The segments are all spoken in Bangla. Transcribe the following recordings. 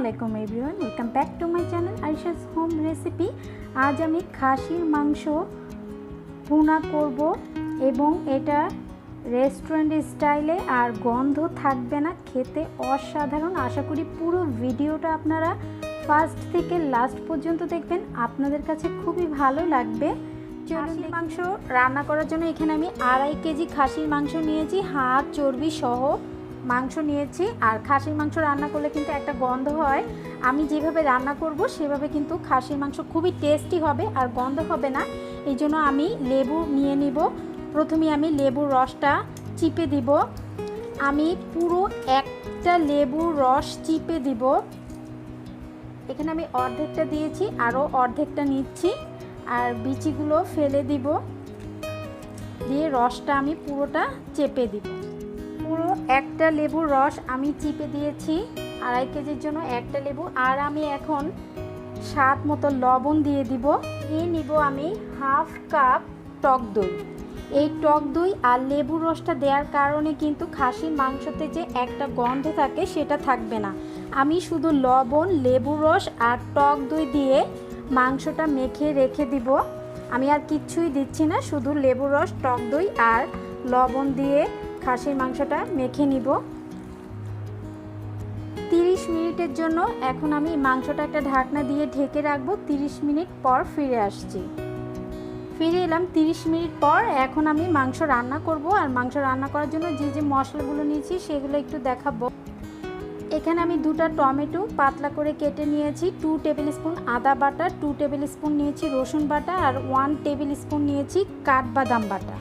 আলাইকুম everyone welcome back to my channel Arisha's home recipe আজ আমি খাসির মাংস ভুনা করব এবং এটা রেস্টুরেন্ট স্টাইলে আর গন্ধ থাকবে না খেতে অসাধারণ। আশা করি পুরো ভিডিওটা আপনারা ফার্স্ট থেকে লাস্ট পর্যন্ত দেখবেন। আপনাদের কাছে খুবই ভালো লাগবে। খাসির মাংস রান্না করার জন্য এখানে আমি আড়াই কেজি খাসির মাংস নিয়েছি হাড় চর্বি সহ। মাংস নিয়েছি আর খাসির মাংস রান্না করলে কিন্তু একটা গন্ধ হয়। আমি যেভাবে রান্না করব, সেভাবে কিন্তু খাসির মাংস খুবই টেস্টি হবে আর গন্ধ হবে না। এই জন্য আমি লেবু নিয়ে নিব। প্রথমে আমি লেবুর রসটা চিপে দিব। আমি পুরো একটা লেবুর রস চিপে দিব। এখানে আমি অর্ধেকটা দিয়েছি, আরও অর্ধেকটা নিচ্ছি আর বিচিগুলো ফেলে দিব। দিয়ে রসটা আমি পুরোটা চেপে দিব। পুরো একটা লেবুর রস আমি চিপে দিয়েছি আড়াই কেজির জন্য একটা লেবু। আর আমি এখন স্বাদ মতো লবণ দিয়ে দিব। নিয়ে নিব আমি হাফ কাপ টক দই। এই টক দই আর লেবুর রসটা দেওয়ার কারণে কিন্তু খাসির মাংসতে যে একটা গন্ধ থাকে সেটা থাকবে না। আমি শুধু লবণ লেবুর রস আর টক দই দিয়ে মাংসটা মেখে রেখে দিব। আমি আর কিচ্ছুই দিচ্ছি না, শুধু লেবুর রস, টক দই আর লবণ দিয়ে খাসির মাংসটা মেখে নিব। তিরিশ মিনিটের জন্য এখন আমি মাংসটা একটা ঢাকনা দিয়ে ঢেকে রাখব, তিরিশ মিনিট পর ফিরে আসছি। ফিরে এলাম তিরিশ মিনিট পর, এখন আমি মাংস রান্না করব আর মাংস রান্না করার জন্য যে যে মশলাগুলো নিয়েছি সেগুলো একটু দেখাবো। এখানে আমি দুটো টমেটো পাতলা করে কেটে নিয়েছি, টু টেবিল স্পুন আদা বাটা, টু টেবিল স্পুন নিয়েছি রসুন বাটা আর ওয়ান টেবিল স্পুন নিয়েছি কাঠবাদাম বাটা।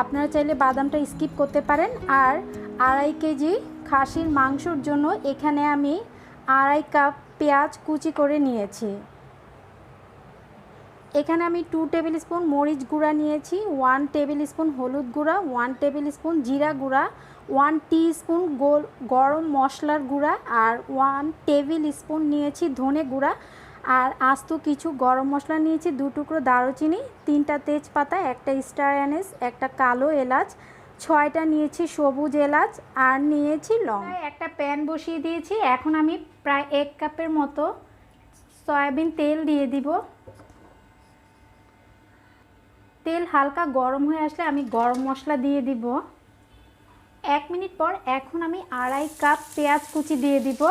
আপনারা চাইলে বাদামটা স্কিপ করতে পারেন। আর আড়াই কেজি খাসির মাংসর জন্য এখানে আমি আড়াই কাপ পেঁয়াজ কুচি করে নিয়েছি। এখানে আমি টু টেবিল স্পুন মরিচ গুঁড়া নিয়েছি ওয়ান টেবিল স্পুন হলুদ গুঁড়া ওয়ান টেবিল স্পুন জিরা গুঁড়া ওয়ান টি স্পুন গোল, গরম মশলার গুঁড়া, আর ওয়ান টেবিল স্পুন নিয়েছি ধনে গুঁড়া। আর আস্ত কিছু গরম মশলা নিয়েছি, দু টুকরো দারুচিনি, তিনটা তেজপাতা, একটা স্টার অ্যানেস, একটা কালো এলাচ, ছয়টা নিয়েছি সবুজ এলাচ আর নিয়েছি লং। একটা প্যান বসিয়ে দিয়েছি, এখন আমি প্রায় এক কাপের মতো সয়াবিন তেল দিয়ে দিব। তেল হালকা গরম হয়ে আসলে আমি গরম মশলা দিয়ে দিব। এক মিনিট পর এখন আমি আড়াই কাপ পেঁয়াজ কুচি দিয়ে দিব।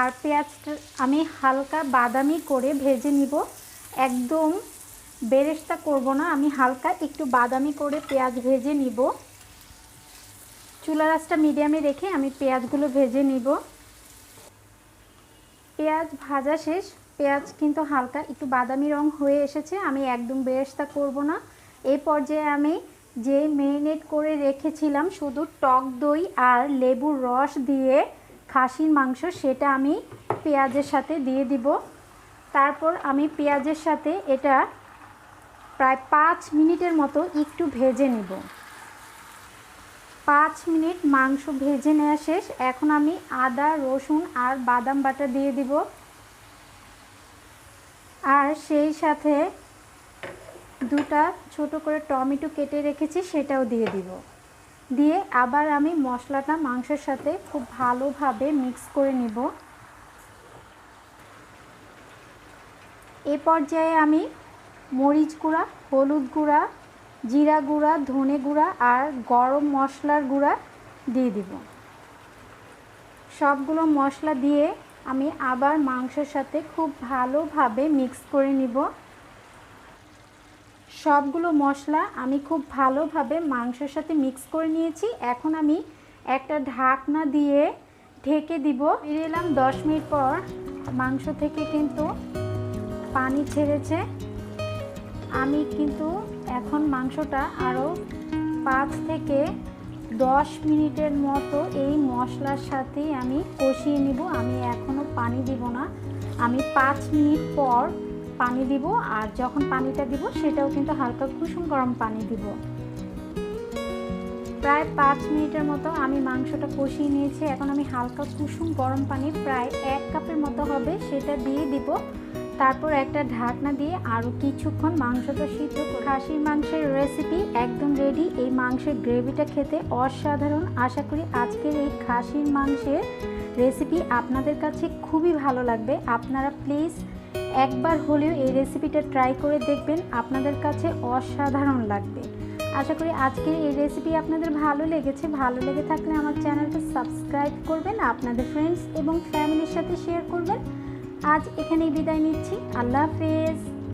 আর পেঁয়াজটা আমি হালকা বাদামি করে ভেজে নিব। একদম বেরেস্তা করব না, আমি হালকা একটু বাদামি করে পেঁয়াজ ভেজে নিব। চুলা রাসটা মিডিয়ামে রেখে আমি পেঁয়াজগুলো ভেজে নিব। পেঁয়াজ ভাজা শেষ। পেঁয়াজ কিন্তু হালকা একটু বাদামি রং হয়ে এসেছে, আমি একদম বেরেস্তা করব না। এই পর্যায়ে আমি যে মেরিনেট করে রেখেছিলাম, শুধু টক দই আর লেবুর রস দিয়ে খাসির মাংস, সেটা আমি পেঁয়াজের সাথে দিয়ে দিব। তারপর আমি পেঁয়াজের সাথে এটা প্রায় পাঁচ মিনিটের মতো একটু ভেজে নিব। পাঁচ মিনিট মাংস ভেজে নেওয়া শেষ। এখন আমি আদা, রসুন আর বাদাম বাটা দিয়ে দিব। আর সেই সাথে দুটা ছোট করে টমেটো কেটে রেখেছি, সেটাও দিয়ে দিব। দিয়ে আবার আমি মশলাটা মাংসের সাথে খুব ভালোভাবে মিক্স করে নিব। এ পর্যায়ে আমি মরিচ গুঁড়া, হলুদ গুঁড়া, জিরা গুঁড়া, ধনে গুঁড়া আর গরম মশলার গুঁড়া দিয়ে দিব। সবগুলো মশলা দিয়ে আমি আবার মাংসের সাথে খুব ভালোভাবে মিক্স করে নিব। সবগুলো মশলা আমি খুব ভালোভাবে মাংসের সাথে মিক্স করে নিয়েছি। এখন আমি একটা ঢাকনা দিয়ে ঢেকে দিব। ফিরে এলাম দশ মিনিট পর। মাংস থেকে কিন্তু পানি ছেড়েছে। আমি কিন্তু এখন মাংসটা আরও পাঁচ থেকে দশ মিনিটের মতো এই মশলার সাথেই আমি কষিয়ে নিব। আমি এখনও পানি দিব না। আমি পাঁচ মিনিট পর পানি দিব আর যখন পানিটা দিব সেটাও কিন্তু হালকা কুসুম গরম পানি দিব। প্রায় পাঁচ মিনিটের মতো আমি মাংসটা কষিয়ে নিয়েছি। এখন আমি হালকা কুসুম গরম পানি প্রায় এক কাপের মতো হবে সেটা দিয়ে দিব। তারপর একটা ঢাকনা দিয়ে আরও কিছুক্ষণ মাংসটা সিদ্ধ খাসির মাংসের রেসিপি একদম রেডি এই মাংসের গ্রেভিটা খেতে অসাধারণ। আশা করি আজকের এই খাসির মাংসের রেসিপি আপনাদের কাছে খুবই ভালো লাগবে। আপনারা প্লিজ একবার হলেও এই রেসিপিটা ট্রাই করে দেখবেন, আপনাদের কাছে অসাধারণ লাগবে। আশা করি আজকের এই রেসিপি আপনাদের ভালো লেগেছে। ভালো লেগে থাকলে আমার চ্যানেলটা সাবস্ক্রাইব করবেন, আপনাদের ফ্রেন্ডস এবং ফ্যামিলির সাথে শেয়ার করবেন। আজ এখানেই বিদায় নিচ্ছি। আল্লাহ হাফেজ।